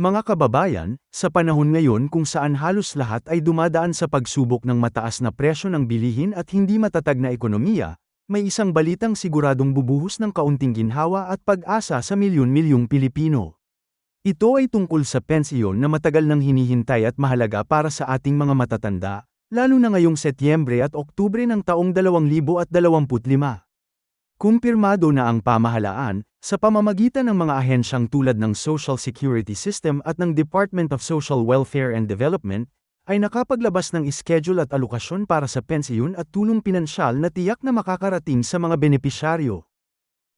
Mga kababayan, sa panahon ngayon kung saan halos lahat ay dumadaan sa pagsubok ng mataas na presyo ng bilihin at hindi matatag na ekonomiya, may isang balitang siguradong bubuhos ng kaunting ginhawa at pag-asa sa milyon-milyong Pilipino. Ito ay tungkol sa pensiyon na matagal nang hinihintay at mahalaga para sa ating mga matatanda, lalo na ngayong Setyembre at Oktubre ng taong 2025. Kumpirmado na ang pamahalaan, sa pamamagitan ng mga ahensyang tulad ng Social Security System at ng Department of Social Welfare and Development, ay nakapaglabas ng schedule at alokasyon para sa pensiyon at tulong pinansyal na tiyak na makakarating sa mga benepisyaryo.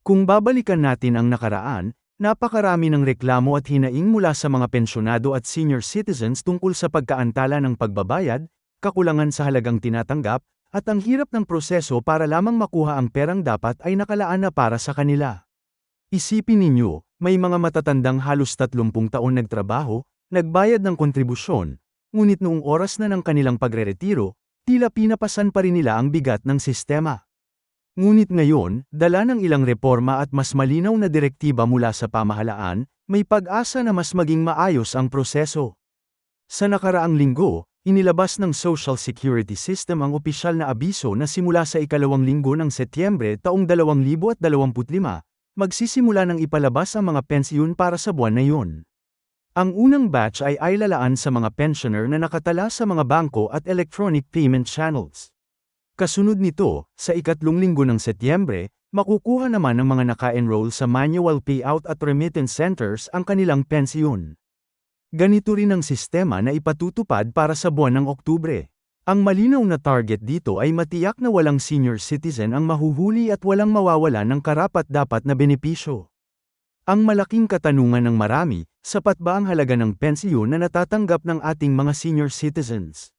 Kung babalikan natin ang nakaraan, napakarami ng reklamo at hinaing mula sa mga pensyonado at senior citizens tungkol sa pagkaantala ng pagbabayad, kakulangan sa halagang tinatanggap, at ang hirap ng proseso para lamang makuha ang perang dapat ay nakalaan na para sa kanila. Isipin ninyo, may mga matatandang halos 30 taon nagtrabaho, nagbayad ng kontribusyon, ngunit noong oras na ng kanilang pagreretiro, tila pinapasan pa rin nila ang bigat ng sistema. Ngunit ngayon, dala ng ilang reforma at mas malinaw na direktiba mula sa pamahalaan, may pag-asa na mas maging maayos ang proseso. Sa nakaraang linggo, Inilabas ng Social Security System ang opisyal na abiso na simula sa ikalawang linggo ng Setyembre taong 2025, magsisimula ng ipalabas ang mga pensiyon para sa buwan na yun. Ang unang batch ay ailalaan sa mga pensioner na nakatala sa mga bangko at electronic payment channels. Kasunod nito, sa ikatlong linggo ng Setyembre, makukuha naman ng mga naka-enroll sa manual payout at remittance centers ang kanilang pensiyon. Ganito rin ang sistema na ipatutupad para sa buwan ng Oktubre. Ang malinaw na target dito ay matiyak na walang senior citizen ang mahuhuli at walang mawawala ng karapat-dapat na benepisyo. Ang malaking katanungan ng marami, sapat ba ang halaga ng pensiyon na natatanggap ng ating mga senior citizens?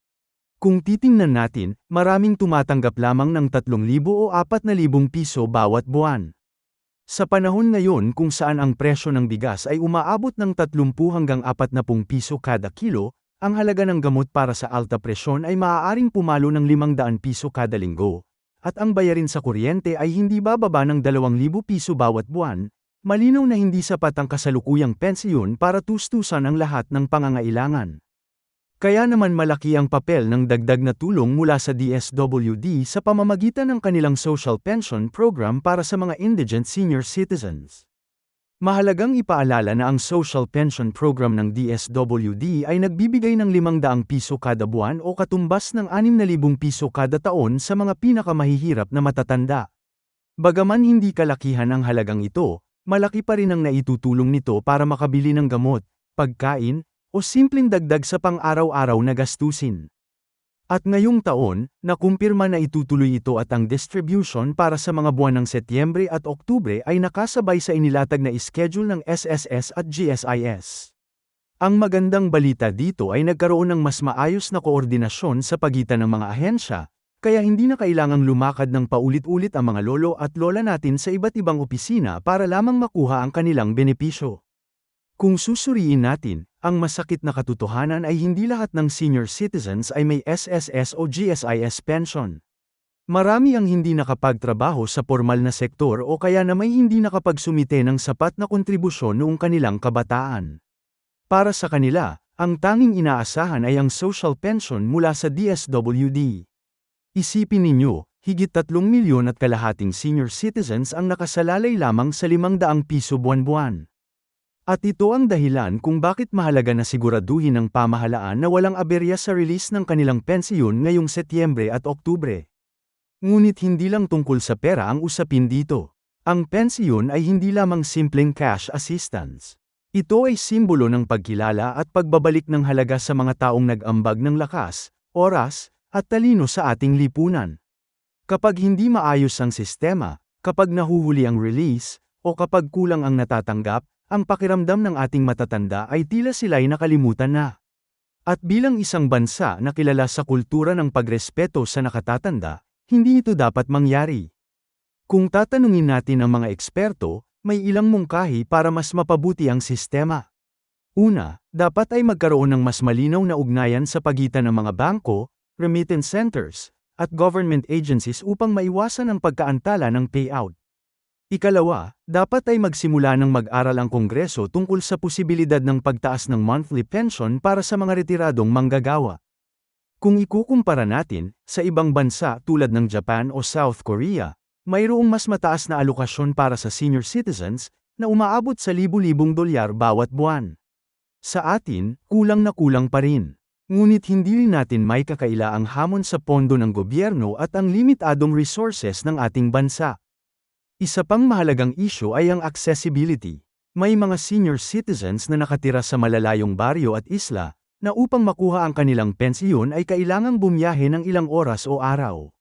Kung titingnan natin, maraming tumatanggap lamang ng 3,000 o 4,000 piso bawat buwan. Sa panahon ngayon kung saan ang presyo ng bigas ay umaabot ng 30 hanggang 40 piso kada kilo, ang halaga ng gamot para sa alta presyon ay maaaring pumalo ng 500 piso kada linggo, at ang bayarin sa kuryente ay hindi bababa ng 2,000 piso bawat buwan, malinaw na hindi sapat ang kasalukuyang pensiyon para tustusan ang lahat ng pangangailangan. Kaya naman malaki ang papel ng dagdag na tulong mula sa DSWD sa pamamagitan ng kanilang social pension program para sa mga indigent senior citizens. Mahalagang ipaalala na ang social pension program ng DSWD ay nagbibigay ng 500 piso kada buwan o katumbas ng 6,000 piso kada taon sa mga pinakamahihirap na matatanda. Bagaman hindi kalakihan ang halagang ito, malaki pa rin ang naitutulong nito para makabili ng gamot, pagkain, o simpleng dagdag sa pang-araw-araw na gastusin. At ngayong taon, nakumpirma na itutuloy ito at ang distribution para sa mga buwan ng Setyembre at Oktubre ay nakasabay sa inilatag na schedule ng SSS at GSIS. Ang magandang balita dito ay nagkaroon ng mas maayos na koordinasyon sa pagitan ng mga ahensya, kaya hindi na kailangang lumakad ng paulit-ulit ang mga lolo at lola natin sa iba't ibang opisina para lamang makuha ang kanilang benepisyo. Kung susuriin natin, ang masakit na katotohanan ay hindi lahat ng senior citizens ay may SSS o GSIS pension. Marami ang hindi nakapagtrabaho sa formal na sektor o kaya na may hindi nakapagsumite ng sapat na kontribusyon noong kanilang kabataan. Para sa kanila, ang tanging inaasahan ay ang social pension mula sa DSWD. Isipin ninyo, higit 3 milyon at kalahating senior citizens ang nakasalalay lamang sa 500 piso buwan-buwan. At ito ang dahilan kung bakit mahalaga na siguraduhin ng pamahalaan na walang aberya sa release ng kanilang pensiyon ngayong Setyembre at Oktubre. Ngunit hindi lang tungkol sa pera ang usapin dito. Ang pensiyon ay hindi lamang simpleng cash assistance. Ito ay simbolo ng pagkilala at pagbabalik ng halaga sa mga taong nag-ambag ng lakas, oras, at talino sa ating lipunan. Kapag hindi maayos ang sistema, kapag nahuhuli ang release, o kapag kulang ang natatanggap, ang pakiramdam ng ating matatanda ay tila sila'y nakalimutan na. At bilang isang bansa na kilala sa kultura ng pagrespeto sa nakatatanda, hindi ito dapat mangyari. Kung tatanungin natin ang mga eksperto, may ilang mungkahi para mas mapabuti ang sistema. Una, dapat ay magkaroon ng mas malinaw na ugnayan sa pagitan ng mga bangko, remittance centers, at government agencies upang maiwasan ang pagkaantala ng payout. Ikalawa, dapat ay magsimula ng mag-aral ang Kongreso tungkol sa posibilidad ng pagtaas ng monthly pension para sa mga retiradong manggagawa. Kung ikukumpara natin, sa ibang bansa tulad ng Japan o South Korea, mayroong mas mataas na alokasyon para sa senior citizens na umaabot sa libu-libong dolyar bawat buwan. Sa atin, kulang na kulang pa rin. Ngunit hindi rin natin may kakaila ang hamon sa pondo ng gobyerno at ang limitadong resources ng ating bansa. Isa pang mahalagang isyo ay ang accessibility. May mga senior citizens na nakatira sa malalayong baryo at isla, na upang makuha ang kanilang pensiyon ay kailangang bumiyahe ng ilang oras o araw.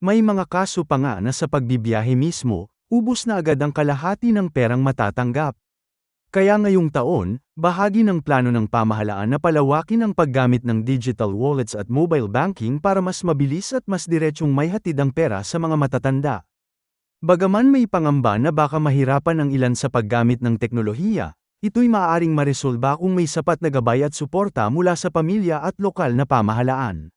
May mga kaso pa nga na sa pagbibiyahe mismo, ubos na agad ang kalahati ng perang matatanggap. Kaya ngayong taon, bahagi ng plano ng pamahalaan na palawakin ang paggamit ng digital wallets at mobile banking para mas mabilis at mas diretsyong may hatid ang pera sa mga matatanda. Bagaman may pangamba na baka mahirapan ang ilan sa paggamit ng teknolohiya, ito'y maaaring maresolba kung may sapat na gabay at suporta mula sa pamilya at lokal na pamahalaan.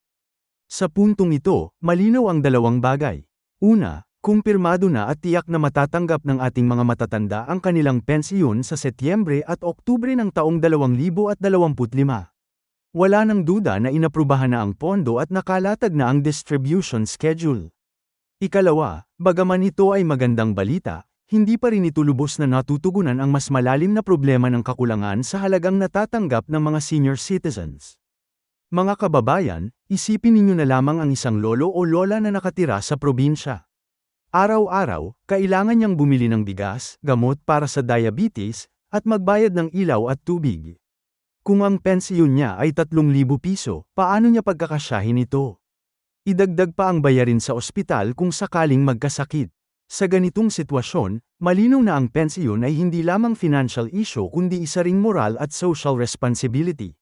Sa puntong ito, malinaw ang dalawang bagay. Una, kumpirmado na at tiyak na matatanggap ng ating mga matatanda ang kanilang pensiyon sa Setyembre at Oktubre ng taong 2025. Wala nang duda na inaprubahan na ang pondo at nakalatag na ang distribution schedule. Ikalawa, bagaman ito ay magandang balita, hindi pa rin ito lubos na natutugunan ang mas malalim na problema ng kakulangan sa halagang natatanggap ng mga senior citizens. Mga kababayan, isipin ninyo na lamang ang isang lolo o lola na nakatira sa probinsya. Araw-araw, kailangan niyang bumili ng bigas, gamot para sa diabetes, at magbayad ng ilaw at tubig. Kung ang pensiyon niya ay 3,000 piso, paano niya pagkakasyahin ito? Idagdag pa ang bayarin sa ospital kung sakaling magkasakit. Sa ganitong sitwasyon, malinaw na ang pensiyon ay hindi lamang financial issue kundi isa ring moral at social responsibility.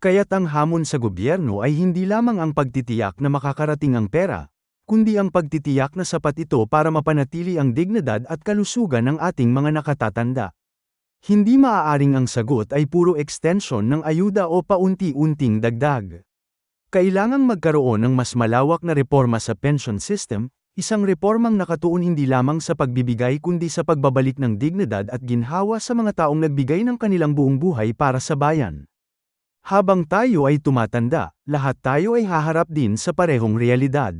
Kaya't ang hamon sa gobyerno ay hindi lamang ang pagtitiyak na makakarating ang pera, kundi ang pagtitiyak na sapat ito para mapanatili ang dignidad at kalusugan ng ating mga nakatatanda. Hindi maaaring ang sagot ay puro extension ng ayuda o paunti-unting dagdag. Kailangang magkaroon ng mas malawak na reforma sa pension system, isang reformang nakatuon hindi lamang sa pagbibigay kundi sa pagbabalik ng dignidad at ginhawa sa mga taong nagbigay ng kanilang buong buhay para sa bayan. Habang tayo ay tumatanda, lahat tayo ay haharap din sa parehong realidad.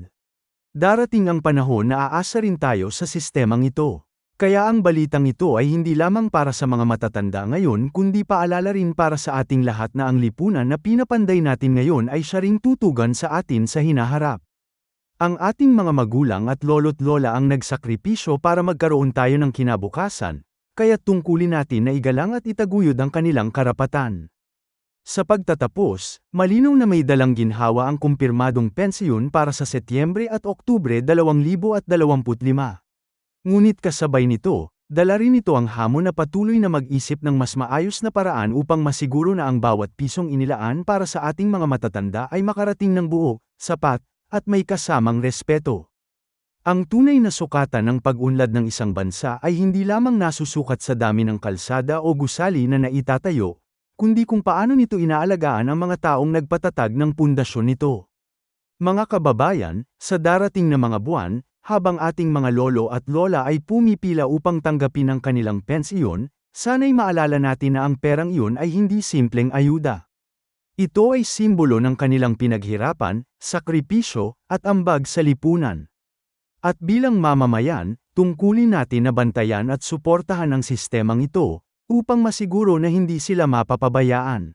Darating ang panahon na aasa rin tayo sa sistemang ito. Kaya ang balitang ito ay hindi lamang para sa mga matatanda ngayon kundi paalala rin para sa ating lahat na ang lipunan na pinapanday natin ngayon ay siya ring tutugan sa atin sa hinaharap. Ang ating mga magulang at lolo't lola ang nagsakripisyo para magkaroon tayo ng kinabukasan, kaya tungkulin natin na igalang at itaguyod ang kanilang karapatan. Sa pagtatapos, malinaw na may dalang ginhawa ang kumpirmadong pensiyon para sa Setyembre at Oktubre 2025. Ngunit kasabay nito, dala rin ito ang hamon na patuloy na mag-isip ng mas maayos na paraan upang masiguro na ang bawat pisong inilaan para sa ating mga matatanda ay makarating ng buo, sapat, at may kasamang respeto. Ang tunay na sukatan ng pag-unlad ng isang bansa ay hindi lamang nasusukat sa dami ng kalsada o gusali na naitatayo, kundi kung paano nito inaalagaan ang mga taong nagpatatag ng pundasyon nito. Mga kababayan, sa darating na mga buwan, habang ating mga lolo at lola ay pumipila upang tanggapin ang kanilang pensiyon, sana'y maalala natin na ang perang iyon ay hindi simpleng ayuda. Ito ay simbolo ng kanilang pinaghirapan, sakripisyo, at ambag sa lipunan. At bilang mamamayan, tungkulin natin na bantayan at suportahan ang sistemang ito, upang masiguro na hindi sila mapapabayaan.